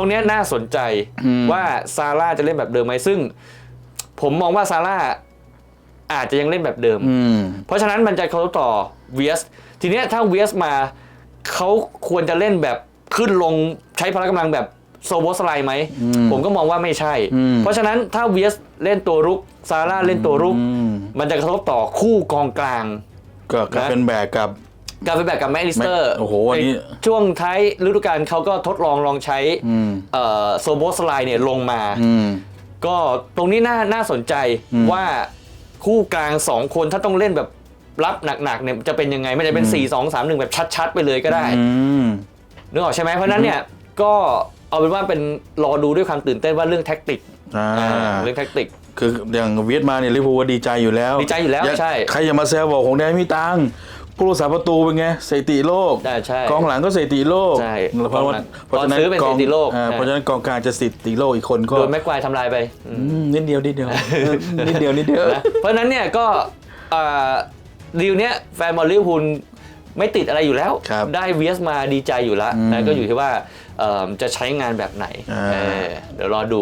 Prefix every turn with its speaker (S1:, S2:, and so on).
S1: รงเนี้ยน่าสนใจ
S2: อืม
S1: ว่าซาร่าจะเล่นแบบเดิมไหมซึ่ง ผมมองว่าซาร่าอาจจะยังเล่นแบบเดิม
S2: อืม
S1: เพราะฉะนั้นมันจะเขาต่อเวียสทีเนี้ยถ้าเวียสมาเขาควรจะเล่นแบบขึ้นลงใช้พละกำลังแบบโซโบสไลด์ไหม
S2: อืม
S1: ผมก็มองว่าไม่ใช่
S2: อืม
S1: เพราะฉะนั้นถ้าเวียสเล่นตัวรุกซาร่าเล่นตัวรุก
S2: อืม
S1: มันจะกระทบต่อคู่กองกลาง
S2: ก็กลายเป็นแบกกับ
S1: การไปแบบกับแมคอลิสเตอร์
S2: แม็กโอ้โหอันนี้
S1: ช่วงท้ายฤดูกาลเขาก็ทดลองลองใช้
S2: อืม
S1: เอ่อโซโบสไลด์เนี่ยลงมา
S2: อืม
S1: ก็ตรงนี้น่าน่าสนใจ
S2: อืม
S1: ว่าคู่กลางสองคนถ้าต้องเล่นแบบรับหนักๆเนี่ยจะเป็นยังไงไม่ได้เป็น 4 2 3 1 แบบชัดๆ ไปเลยก็ได้
S2: อืม
S1: นึกออกใช่ไหมเพราะฉะนั้นเนี่ยก็เอาเป็นว่าเป็นรอดูด้วยความตื่นเต้นว่าเรื่องแท็กติก
S2: อ่า
S1: อ่าเรื่องแท็กติก
S2: คืออย่างเวียดมาเนี่ยลิเวอร์พูลก็ดีใจอยู่แล้ว
S1: ดีใจอยู่แล้วาใช่
S2: ใครอย่ามาแซวบอกของแดนมีตังค์ ผู้รักษาประตูเป็นไงสถิติโลก
S1: ได้ใช่
S2: กองหลังก็สถิติโลก
S1: ใช่
S2: เพราะว่า
S1: ตอนซื้อเป็นสถิติโลก
S2: อ่า
S1: ใช่
S2: เพราะฉะนั้นกองกลางจะสถิติโลกอีกคนก็
S1: โดนแม็กควายทำลายไปอืม
S2: อืมนิดเดียวนิดเดียวเออนิดเดียวนิดเดียว
S1: นะเพราะฉะนั้นเนี่ยก็อ่าดีลเนี้ยแฟนบอลลิเวอร์พูลไม่ติดอะไรอยู่แล้ว
S2: ครับ
S1: ได้เวียสมาดีใจอยู่แล้ว
S2: อืม
S1: นะก็อยู่ที่ว่าเอิ่มจะใช้งานแบบไหน
S2: อ่า
S1: เออเดี๋ยวรอดู